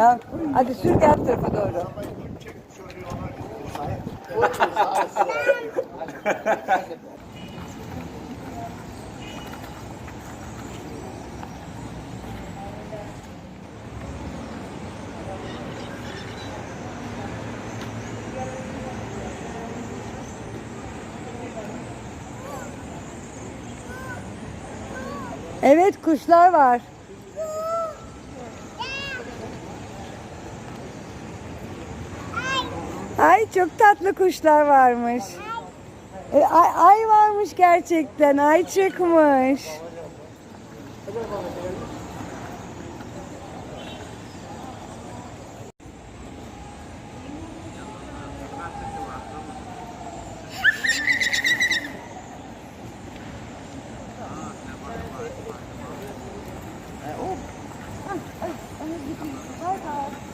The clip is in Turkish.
Tamam. Hadi sür bu tarafa doğru. Evet kuşlar var. Ay çok tatlı kuşlar varmış. E, ay, ay varmış gerçekten. Ay çıkmış. Oh. Ah, ah, ah, ah